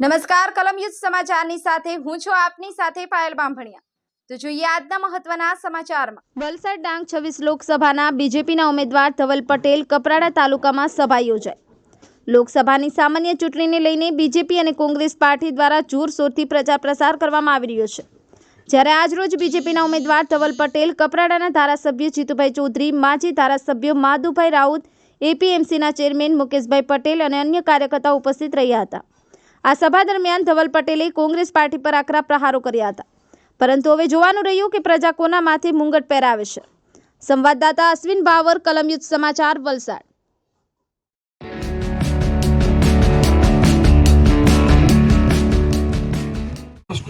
નમસ્કાર કલમયુદ્ધ સમાચારની સાથે હું છું આપની સાથે પાયલ બાંભણિયા. તો જોઈએ આજના મહત્વના સમાચારમાં. વલસાડ ડાંગ છવ્વીસ લોકસભાના બીજેપીના ઉમેદવાર ધવલ પટેલ કપરાડા તાલુકામાં સભા યોજાઈ. લોકસભાની સામાન્ય ચૂંટણીને લઈને બીજેપી અને કોંગ્રેસ પાર્ટી દ્વારા જોરશોરથી પ્રચાર પ્રસાર કરવામાં આવી રહ્યો છે. જ્યારે આજરોજ બીજેપીના ઉમેદવાર ધવલ પટેલ કપરાડાના ધારાસભ્ય જીતુભાઈ ચૌધરી, માજી ધારાસભ્ય માધુભાઈ રાઉત, એપીએમસીના ચેરમેન મુકેશભાઈ પટેલ અને અન્ય કાર્યકર્તાઓ ઉપસ્થિત રહ્યા હતા. આ સભા દરમિયાન ધવલ પટેલે કોંગ્રેસ પાર્ટી પર આકરા પ્રહારો કર્યા હતા. પરંતુ હવે જોવાનું રહ્યું કે પ્રજા કોના માથે મુંગટ પહેરાવે છે. સંવાદદાતા અશ્વિન બાવર કલમયુદ્ધ સમાચાર, વલસાડ.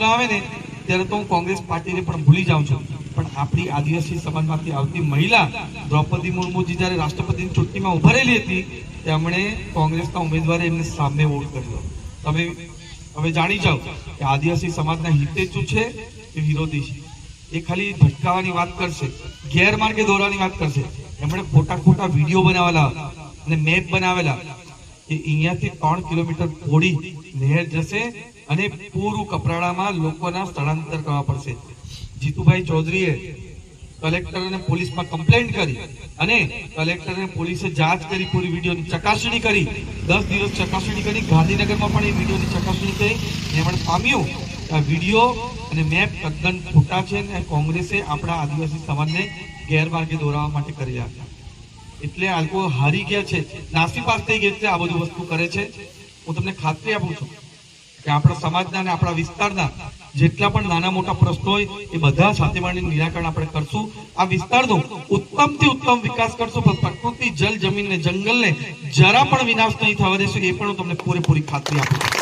આવે ને, ત્યારે તો હું કોંગ્રેસ પાર્ટીને પણ ભૂલી જાઉં છું. પણ આપણી આદિવાસી સમાજમાંથી આવતી મહિલા દ્રૌપદી મુર્મુજી જ્યારે રાષ્ટ્રપતિની ચૂંટણીમાં ઊભા હતી, તેમણે કોંગ્રેસના ઉમેદવારે એમને સામે વોટ કર્યો. તમે હવે જાણી જાઓ કે આદિવાસી સમાજના હિતેચુ છે એ વિરોધી છે. એ ખાલી ભટકાવાની વાત કરશે, ગેરમાર્ગે દોરવાની વાત કરશે. એમણે ખોટા ખોટા વીડિયો બનાવેલા અને મેપ બનાવેલા કે અહીંયાથી ત્રણ કિલોમીટર પોડી નહેર જશે અને પૂરું કપરાડામાં લોકોના સ્થળાંતર કરવા પડશે. જીતુભાઈ ચૌધરીએ કલેક્ટર અને પોલીસમાં કમ્પ્લેન કરી અને કલેક્ટર અને પોલીસે જાંચ કરી, પૂરી વિડીયોની ચકાસણી કરી. દસ દિવસ ચકાસણી કરી. ગાંધીનગરમાં પણ એ વિડીયોની ચકાસણી કરી. એમણે પામ્યું. આ વીડિયો અને મેપ તદ્દન ખોટા છે અને કોંગ્રેસે આપણા આદિવાસી સમાજને ગેરમાર્ગે દોરાવા માટે કર્યા હતા. એટલે આ લોકો હારી ગયા છે. નાસીપાસ થઈ ગયા છે આ બધું વસ્તુ કરે છે. હું તમને ખાતરી આપું છું કે આપણા સમાજના અને આપણા વિસ્તારના જેટલા પણ નાના મોટા પ્રશ્નો હોય, એ બધા સાથે મળીને નિરાકરણ આપણે કરશું. આ વિસ્તારનો ઉત્તમથી ઉત્તમ વિકાસ કરશું, પણ પ્રકૃતિ, જલ, જમીન ને જંગલને જરા પણ વિનાશ નહીં થવા દેશું, એ પણ હું તમને પૂરેપૂરી ખાતરી આપું છું.